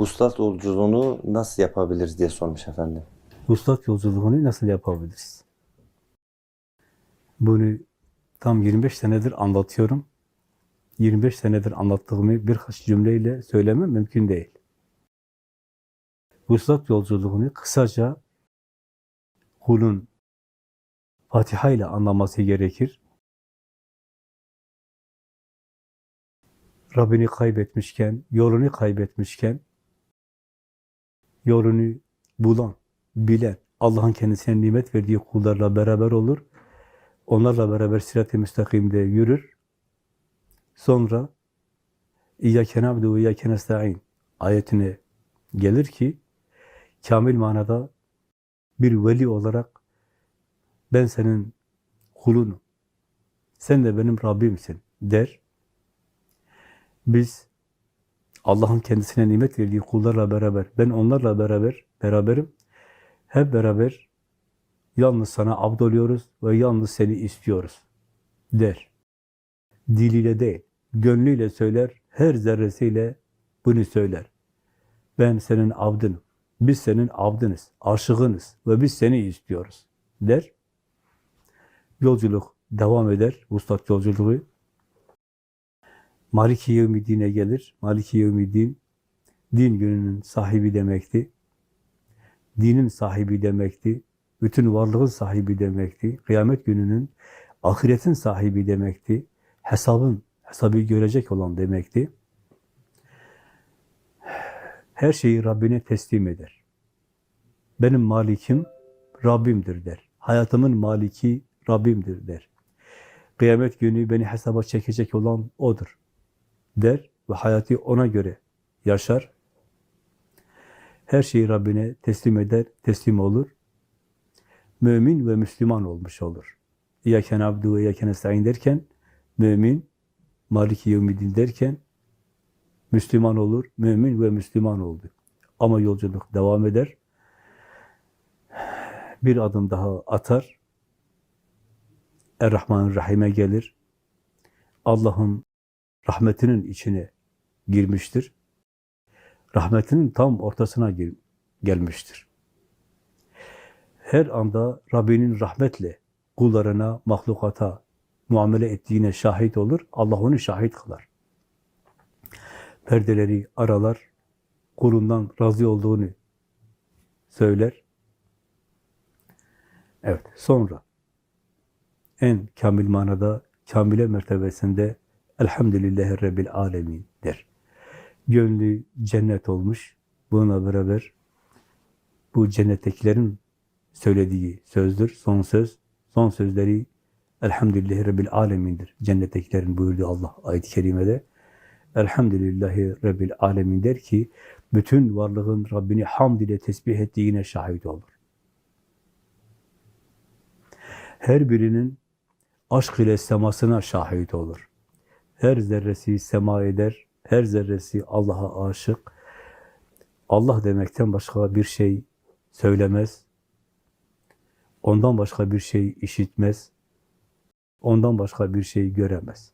Vuslat yolculuğunu nasıl yapabiliriz diye sormuş efendim. Vuslat yolculuğunu nasıl yapabiliriz? Bunu tam 25 senedir anlatıyorum. 25 senedir anlattığımı birkaç cümleyle söylemem mümkün değil. Vuslat yolculuğunu kısaca kulun Fatiha ile anlaması gerekir. Rabbini kaybetmişken, yolunu kaybetmişken, yolunu bulan, bilen, Allah'ın kendisine nimet verdiği kullarla beraber olur. Onlarla beraber sirat-i müstakimde yürür. Sonra İyyâke na'budu ve iyyâke ayetine gelir ki kamil manada bir veli olarak ben senin kulunum. Sen de benim Rabbimsin der. Biz Allah'ın kendisine nimet verdiği kullarla beraber, ben onlarla beraber, beraberim. Hep beraber yalnız sana abd oluyoruz ve yalnız seni istiyoruz der. Diliyle değil, gönlüyle söyler, her zerresiyle bunu söyler. Ben senin abdınım, biz senin abdınız, aşığınız ve biz seni istiyoruz der. Yolculuk devam eder, vuslat yolculuğu. Maliki Yevmiddin'e gelir. Maliki Yevmiddin, din gününün sahibi demekti. Dinin sahibi demekti. Bütün varlığın sahibi demekti. Kıyamet gününün, ahiretin sahibi demekti. Hesabın, hesabı görecek olan demekti. Her şeyi Rabbine teslim eder. Benim malikim Rabbimdir der. Hayatımın maliki Rabbimdir der. Kıyamet günü beni hesaba çekecek olan O'dur der ve hayatı ona göre yaşar. Her şeyi Rabbine teslim eder, teslim olur. Mümin ve Müslüman olmuş olur. İyyâken abdü ve iyyâken esta'in derken, mümin, maliki yevmiddin derken, Müslüman olur, mümin ve Müslüman oldu. Ama yolculuk devam eder. Bir adım daha atar. Er-Rahman Rahim'e gelir. Allah'ın rahmetinin içine girmiştir. Rahmetinin tam ortasına gelmiştir. Her anda Rabbinin rahmetle kullarına, mahlukata muamele ettiğine şahit olur. Allah onu şahit kılar. Perdeleri aralar, kulundan razı olduğunu söyler. Evet, sonra en kamil manada, kamile mertebesinde Elhamdülillahi Rabbil Alemin der. Gönlü cennet olmuş. Bununla beraber bu cennettekilerin söylediği sözdür. Son söz, son sözleri Elhamdülillahi Rabbil Alemin'dir. Cennettekilerin buyurduğu Allah ayet-i kerimede. Elhamdülillahi Rabbil Alemin der ki, bütün varlığın Rabbini hamd ile tesbih ettiğine şahit olur. Her birinin aşk ile semasına şahit olur. Her zerresi sema eder, her zerresi Allah'a aşık. Allah demekten başka bir şey söylemez. Ondan başka bir şey işitmez. Ondan başka bir şey göremez.